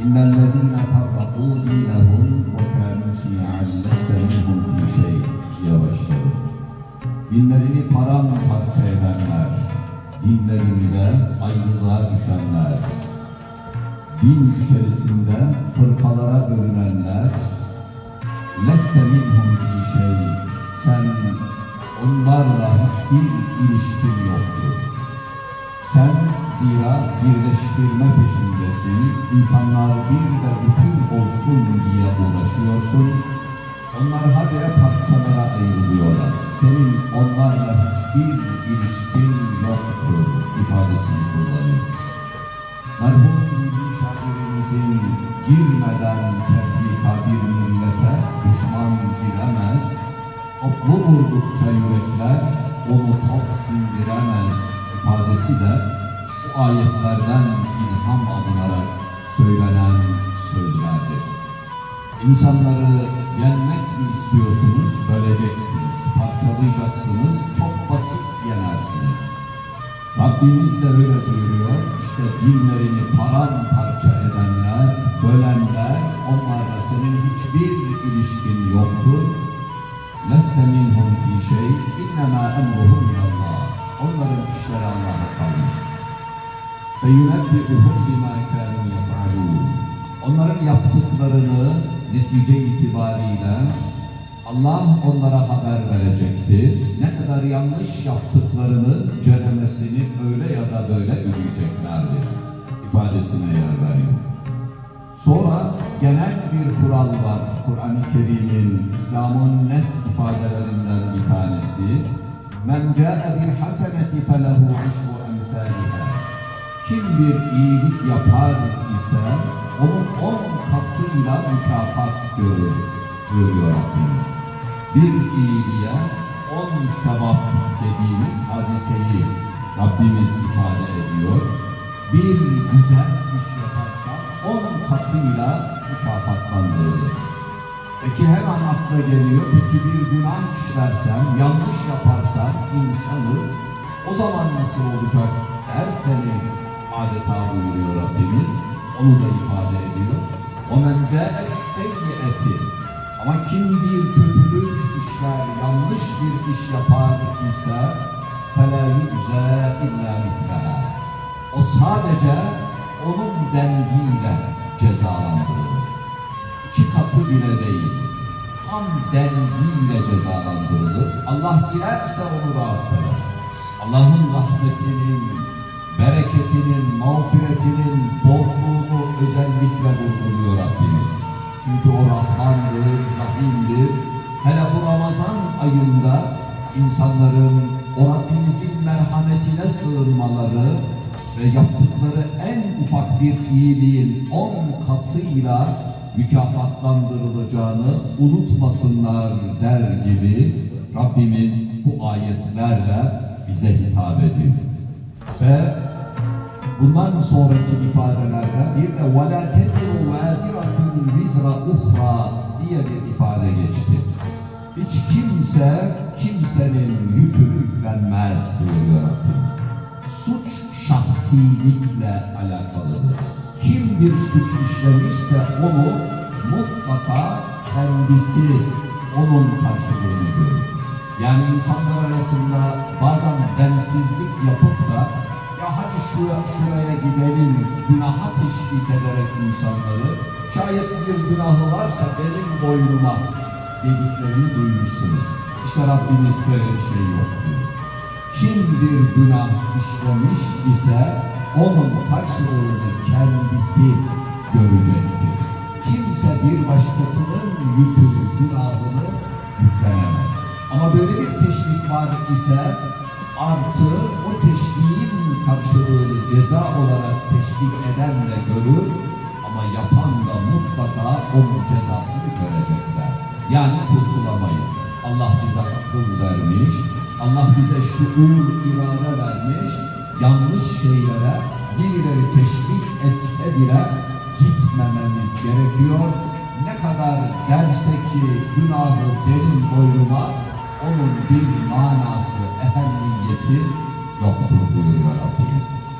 إن الذين فرقوا دينهم وكانوا شيعا لست منهم في شيء diye başladı. Dinlerini paramparça edenler, dinlerinde ayrılığa düşenler, din içerisinde fırkalara bölünenler, leste minhum fi şey, sen onlarla hiçbir ilişkin yoktur. Sen zira birleştirme peşindesin, insanlar bir de bütün olsun diye uğraşıyorsun. Onlar habire parçalara ayrılıyorlar. Senin onlarla hiçbir ilişkin yoktur ifadesini kullanıyor. Merhum milli şairimizin girmeden tefrika bir millete düşman giremez, toplu vurdukça yürekler onu top sindiremez ifadesi de bu ayetlerden ilham alınarak söylenen sözlerdir. İnsanları yenmek mi istiyorsunuz? Böleceksiniz, parçalayacaksınız, çok basit yenersiniz. Rabbimiz de öyle buyuruyor. İşte dinlerini paramparça edenler, bölenler, onlarla senin hiçbir ilişkin yoktur. Leste minhum fi şey, innema emruhum minallah. Ve yunebbi'uhum bima kânû yef'alûn. Onların yaptıklarını netice itibariyle Allah onlara haber verecektir. Ne kadar yanlış yaptıklarını ceremesini öyle ya da böyle ödeyeceklerdir. ifadesine yer veriyor. Sonra genel bir kural var. Kur'an-ı Kerim'in, İslam'ın net ifadelerinden bir tanesi. Men câe bil haseneti felehu aşru emsâliha. Kim bir iyilik yapar ise onun on katıyla mükafat görür buyuruyor Rabbimiz. Bir iyiliğe on sevap dediğimiz hadiseyi Rabbimiz ifade ediyor. Bir güzel iş yaparsan on katıyla mükafatlandırılır. Peki hemen akla geliyor, peki bir günah işlersen, yanlış yaparsan insanız, o zaman nasıl olacak derseniz adeta buyuruyor Rabbimiz, onu da ifade ediyor. وَمَنْ جَاءَ بِالسَّيِّئَةِ Ama kim bir kötülük işler, yanlış bir iş yapar ise فَلَا يُجْزَى اِلَّا مِثْلَهَا O sadece onun dengiyle cezalandırılır. İki katı bile değil. Tam dengiyle cezalandırılır. Allah dilerse onu da affeder. Allah'ın rahmetinin, bereketinin, mağfiretinin bolluğunu özellikle vurguluyor Rabbimiz. Çünkü o Rahmandır, Rahim'dir. Hele bu Ramazan ayında insanların o Rabbimizin merhametine sığınmaları ve yaptıkları en ufak bir iyiliğin on katıyla mükafatlandırılacağını unutmasınlar der gibi Rabbimiz bu ayetlerle bize hitap ediyor. Ve bundan sonraki ifadelerde bir de وَلَا تَزِرُ وَازِرَةٌ وِزْرَ اُخْرَى diye bir ifade geçti. Hiç kimse kimsenin yükünü yüklenmez diyor Rabbimiz. Suç şahsilikle alakalıdır. Kim bir suç işlemişse onu mutlaka kendisi onun karşılığını görür. Yani insanlar arasında bazen densizlik yapıp da ya hadi şuraya, şuraya gidelim günaha teşvik ederek insanları şayet bir günahı varsa benim boynuma dediklerini duymuşsunuz. İşte Rabbimiz böyle bir şey yok diyor. Kim bir günah işlemiş ise onun karşılığını kendisi görecektir. Kimse bir başkasının yükünü, günahını yüklenemez. Ama böyle bir teşvik var ise artı o teşviğin karşılığını ceza olarak teşvik eden de görür ama yapan da mutlaka onun cezasını görecekler. Yani kurtulamayız. Allah bize akıl vermiş, Allah bize şuur, irade vermiş, yanlış şeylere birileri teşvik etse bile gitmememiz gerekiyor. Ne kadar derse ki günahı benim boynuma, onun bir manası, ehemmiyeti yoktur buyuruyor Rabbimiz.